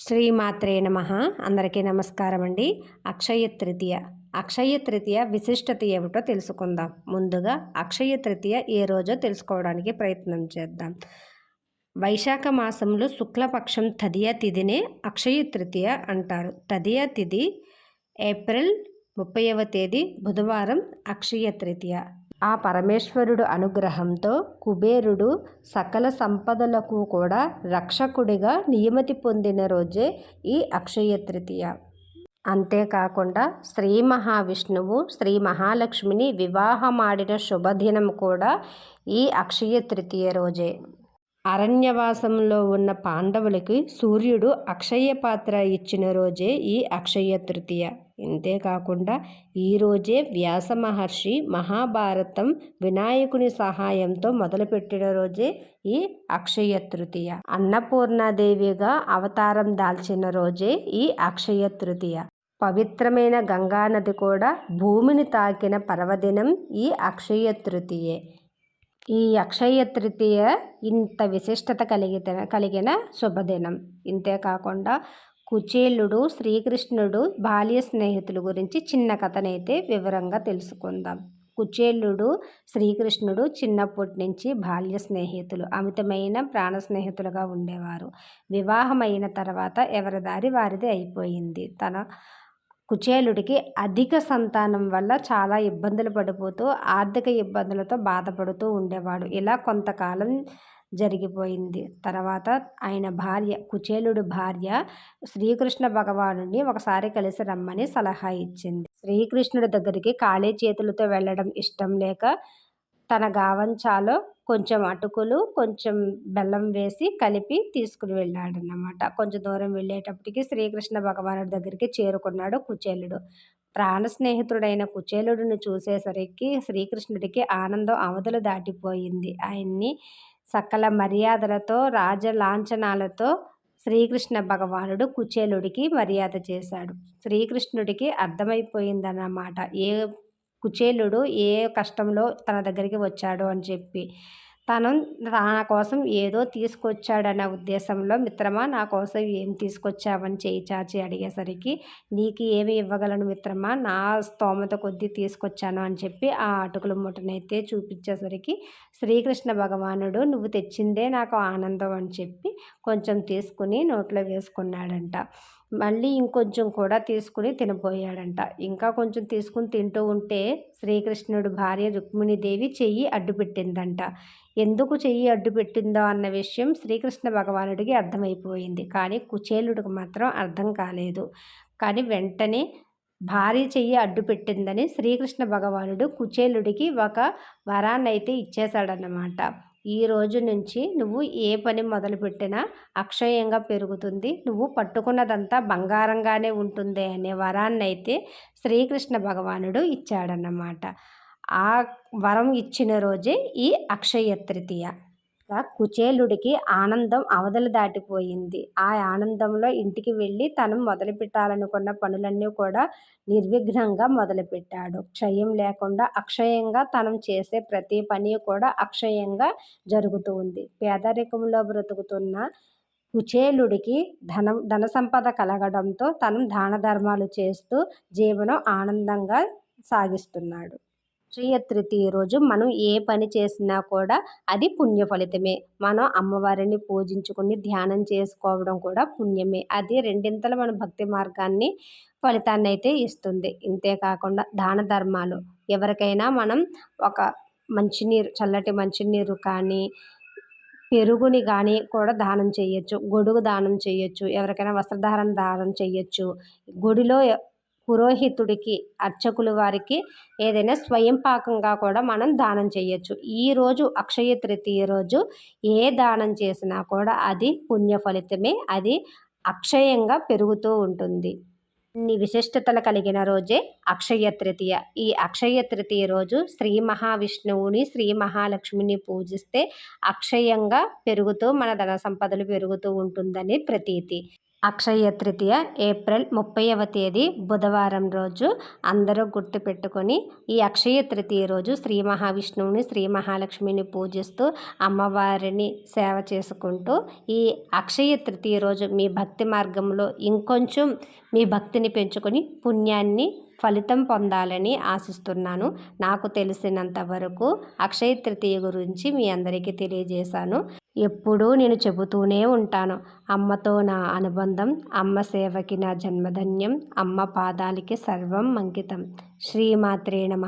శ్రీమాత్రే నమ. అందరికీ నమస్కారం అండి అక్షయ తృతీయ. అక్షయ తృతీయ విశిష్టత ఏమిటో తెలుసుకుందాం. ముందుగా అక్షయ తృతీయ ఏ రోజో తెలుసుకోవడానికి ప్రయత్నం చేద్దాం. వైశాఖ మాసంలో శుక్లపక్షం తదియ తిథినే అక్షయ తృతీయ అంటారు. తదియ తిథి ఏప్రిల్ ముప్పైవ తేదీ బుధవారం అక్షయ తృతీయ. ఆ పరమేశ్వరుడు అనుగ్రహంతో కుబేరుడు సకల సంపదలకు కూడా రక్షకుడిగా నియమతి పొందిన రోజే ఈ అక్షయ తృతీయ. అంతేకాకుండా శ్రీ మహావిష్ణువు శ్రీ మహాలక్ష్మిని వివాహమాడిన శుభదినం కూడా ఈ అక్షయ తృతీయ రోజే. అరణ్యవాసంలో ఉన్న పాండవులకి సూర్యుడు అక్షయ పాత్ర ఇచ్చిన రోజే ఈ అక్షయ తృతీయ. ఇంతేకాకుండా ఈరోజే వ్యాస మహర్షి మహాభారతం వినాయకుని సహాయంతో మొదలుపెట్టిన రోజే ఈ అక్షయ తృతీయ. అన్నపూర్ణాదేవిగా అవతారం దాల్చిన రోజే ఈ అక్షయ తృతీయ. పవిత్రమైన గంగానది కూడా భూమిని తాకిన పర్వదినం ఈ అక్షయ తృతీయే. ఈ అక్షయ తృతీయ ఇంత విశిష్టత కలిగిన కలిగిన శుభదినం. ఇంతేకాకుండా కుచేలుడు శ్రీకృష్ణుడు బాల్య స్నేహితుల గురించి చిన్న కథనైతే వివరంగా తెలుసుకుందాం. కుచేలుడు శ్రీకృష్ణుడు చిన్నప్పటి నుంచి బాల్య స్నేహితులు అమితమైన ప్రాణ స్నేహితులుగా ఉండేవారు. వివాహమైన తర్వాత ఎవరి దారి వారిది అయిపోయింది. తన కుచేలుడికి అధిక సంతానం వల్ల చాలా ఇబ్బందులు పడిపోతూ ఆర్థిక ఇబ్బందులతో బాధపడుతూ ఉండేవాడు. ఇలా కొంతకాలం జరిగిపోయింది. తర్వాత ఆయన భార్య కుచేలుడు భార్య శ్రీకృష్ణ భగవానుడిని ఒకసారి కలిసి రమ్మని సలహా ఇచ్చింది. శ్రీకృష్ణుడి దగ్గరికి ఖాళీ చేతులతో వెళ్ళడం ఇష్టం లేక తన గావంచాలో కొంచెం అటుకులు కొంచెం బెల్లం వేసి కలిపి తీసుకుని వెళ్ళాడన్నమాట. కొంచెం దూరం వెళ్ళేటప్పటికి శ్రీకృష్ణ భగవానుడి దగ్గరికి చేరుకున్నాడు కుచేలుడు. ప్రాణ స్నేహితుడైన కుచేలుడిని చూసేసరికి శ్రీకృష్ణుడికి ఆనందం అవధులు దాటిపోయింది. ఆయన్ని సకల మర్యాదలతో రాజలాంఛనాలతో శ్రీకృష్ణ భగవానుడు కుచేలుడికి మర్యాద చేశాడు. శ్రీకృష్ణుడికి అర్థమైపోయిందన్నమాట. ఏ కుచేలుడు ఏ కష్టంలో తన దగ్గరికి వచ్చాడు అని చెప్పి. తను నా కోసం ఏదో తీసుకొచ్చాడన్న ఉద్దేశంలో మిత్రమా నా కోసం ఏం తీసుకొచ్చావని చేయి చాచి అడిగేసరికి నీకు ఏమి ఇవ్వగలను మిత్రమా నా స్తోమత కొద్దీ తీసుకొచ్చాను అని చెప్పి ఆ అటుకుల మూటనైతే చూపించేసరికి శ్రీకృష్ణ భగవానుడు నువ్వు తెచ్చిందే నాకు ఆనందం అని చెప్పి కొంచెం తీసుకుని నోట్లో వేసుకున్నాడంట. మళ్ళీ ఇంకొంచెం కూడా తీసుకుని తినబోయాడంట. ఇంకా కొంచెం తీసుకుని తింటూ ఉంటే శ్రీకృష్ణుడు భార్య రుక్మిణీదేవి చెయ్యి అడ్డుపెట్టిందంట. ఎందుకు చెయ్యి అడ్డుపెట్టిందో అన్న విషయం శ్రీకృష్ణ భగవానుడికి అర్థమైపోయింది. కానీ కుచేలుడికి మాత్రం అర్థం కాలేదు. కానీ వెంటనే భార్య చెయ్యి అడ్డు పెట్టిందని శ్రీకృష్ణ భగవానుడు కుచేలుడికి ఒక వరాన్నైతే ఇచ్చేశాడన్నమాట. ఈ రోజు నుంచి నువ్వు ఏ పని మొదలుపెట్టినా అక్షయంగా పెరుగుతుంది. నువ్వు పట్టుకున్నదంతా బంగారంగానే ఉంటుంది అనే వరాన్ని అయితే శ్రీకృష్ణ భగవానుడు ఇచ్చాడన్నమాట. ఆ వరం ఇచ్చిన రోజే ఈ అక్షయ తృతీయ. కుచేలుడికి ఆనందం అవధులు దాటిపోయింది. ఆ ఆనందంలో ఇంటికి వెళ్ళి తను మొదలు పెట్టాలనుకున్న పనులన్నీ కూడా నిర్విఘ్నంగా మొదలుపెట్టాడు. క్షయం లేకుండా అక్షయంగా తనం చేసే ప్రతి పని కూడా అక్షయంగా జరుగుతూ ఉంది పేదరికంలో బ్రతుకుతున్న కుచేలుడికి ధనం ధన సంపద కలగడంతో తను దాన ధర్మాలు చేస్తూ జీవనం ఆనందంగా సాగిస్తున్నాడు. క్షయ తృతీయ రోజు మనం ఏ పని చేసినా కూడా అది పుణ్య ఫలితమే. మనం అమ్మవారిని పూజించుకుని ధ్యానం చేసుకోవడం కూడా పుణ్యమే. అది రెండింతలు మన భక్తి మార్గాన్ని ఫలితాన్ని అయితే ఇస్తుంది ఇంతేకాకుండా దాన ధర్మాలు. ఎవరికైనా మనం ఒక మంచినీరు చల్లటి మంచినీరు కానీ పెరుగుని కానీ కూడా దానం చేయొచ్చు. గొడుగు దానం చేయొచ్చు. ఎవరికైనా వస్త్రధారణ దానం చేయొచ్చు. గుడిలో పురోహితుడికి అర్చకులు వారికి ఏదైనా స్వయం పాకంగా కూడా మనం దానం చేయొచ్చు. ఈరోజు అక్షయ తృతీయ రోజు ఏ దానం చేసినా కూడా అది పుణ్య ఫలితమే. అది అక్షయంగా పెరుగుతూ ఉంటుంది. ఇన్ని విశిష్టతలు కలిగిన రోజే అక్షయ తృతీయ. ఈ అక్షయ తృతీయ రోజు శ్రీ మహావిష్ణువుని శ్రీ మహాలక్ష్మిని పూజిస్తే అక్షయంగా పెరుగుతూ మన ధన సంపదలు పెరుగుతూ ఉంటుందని ప్రతీతి. అక్షయ తృతీయ ఏప్రిల్ ముప్పైవ తేదీ బుధవారం రోజు అందరూ గుర్తుపెట్టుకొని ఈ అక్షయ తృతీయ రోజు శ్రీ మహావిష్ణువుని శ్రీ మహాలక్ష్మిని పూజిస్తూ అమ్మవారిని సేవ చేసుకుంటూ ఈ అక్షయ తృతీయ రోజు మీ భక్తి మార్గంలో ఇంకొంచెం మీ భక్తిని పెంచుకొని పుణ్యాన్ని ఫలితం పొందాలని ఆశిస్తున్నాను. నాకు తెలిసినంత వరకు అక్షయ తృతీయ గురించి మీ అందరికీ తెలియజేశాను. ఎప్పుడూ నేను చెబుతూనే ఉంటాను. అమ్మతో నా అనుబంధం అమ్మ సేవకి నా జన్మధన్యం అమ్మ పాదాలకి సర్వం అంకితం. శ్రీమాత్రే నమ.